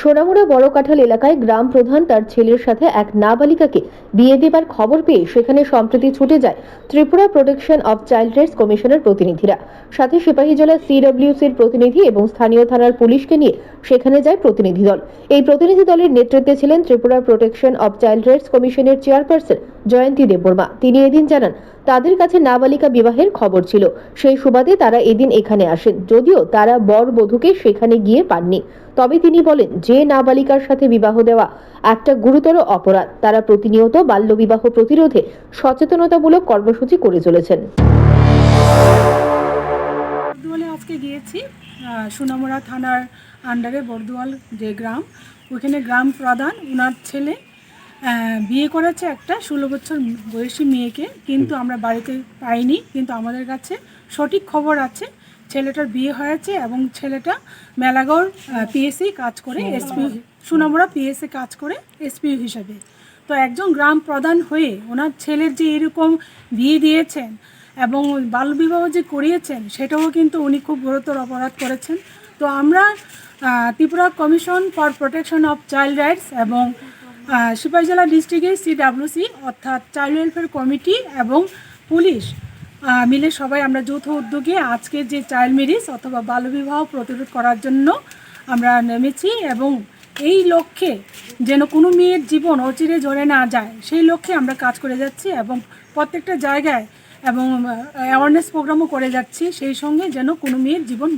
সোনামুড়া বড় কাঁঠাল এলাকায় গ্রাম প্রধান তার ছেলের সাথে এক নাবালিকাকে বিয়ে দেবার খবর পেয়ে সেখানে সম্প্রতি ছুটে যায় Tripura protection of child rights কমিশনের প্রতিনিধিরা। সাথে সিপাহী সিপাহীজলা সিডব্লিউসির প্রতিনিধি এবং স্থানীয় থানার পুলিশকে নিয়ে সেখানে যায় প্রতিনিধি দল। এই প্রতিনিধি দলের নেতৃত্বে ছিলেন Tripura protection of child rights কমিশনের চেয়ারপারসন জয়ন্তী দেববর্মা। তিনি এদিন জানান তাদের কাছে নাবালিকা বিবাহের খবর ছিল। সেই সুবাদে তারা এদিন এখানে আসেন। যদিও তারা বর বধূকে সেখানে গিয়ে পাননি। তবে তিনি বলেন যে নাবালিকার সাথে বিবাহ দেওয়া একটা গুরুতর অপরাধ। তারা প্রতিনিয়ত বাল্যবিবাহ প্রতিরোধে সচেতনতামূলক কর্মসূচি করে চলেছেন। আজকে গিয়েছি আহ, সোনামুড়া থানার আন্ডারে বর্দুয়াল যে গ্রাম ওইখানে গ্রাম প্রধান ওনার ছেলে বিয়ে করেছে একটা ষোলো বছর বয়সী মেয়েকে কিন্তু আমরা বাড়িতে পাইনি কিন্তু আমাদের কাছে সঠিক খবর আছে। ছেলেটার বিয়ে হয়েছে এবং ছেলেটা মেলাগড় পিএসসি কাজ করে এসপি সোনামুড়া পিএসসি কাজ করে এসপি হিসাবে। তো একজন গ্রাম প্রধান হয়ে ওনার ছেলের যে এরকম বিয়ে দিয়েছেন এবং বাল্যবিবাহ যে করিয়েছেন সেটাও কিন্তু উনি খুব গুরুতর অপরাধ করেছেন। তো আমরা Tripura commission for protection of child rights এবং সিপাহীজলা ডিস্ট্রিক্টের সিডাব্লিউসি অর্থাৎ চাইল্ড ওয়েলফেয়ার কমিটি এবং পুলিশ। মিলে সবাই আমরা যৌথ উদ্যোগে আজকে যে চাইল্ড ম্যারেজ অথবা বাল্যবিবাহ প্রতিরোধ করার জন্য আমরা নেমেছি এবং এই লক্ষ্যে যেন কোনো মেয়ের জীবন অচিরে ঝরে না যায়, সেই লক্ষ্যে আমরা কাজ করে যাচ্ছি এবং প্রত্যেকটা জায়গায় এবং অ্যাওয়ারনেস প্রোগ্রামও করে যাচ্ছি, সেই সঙ্গে যেন কোনো মেয়ের জীবন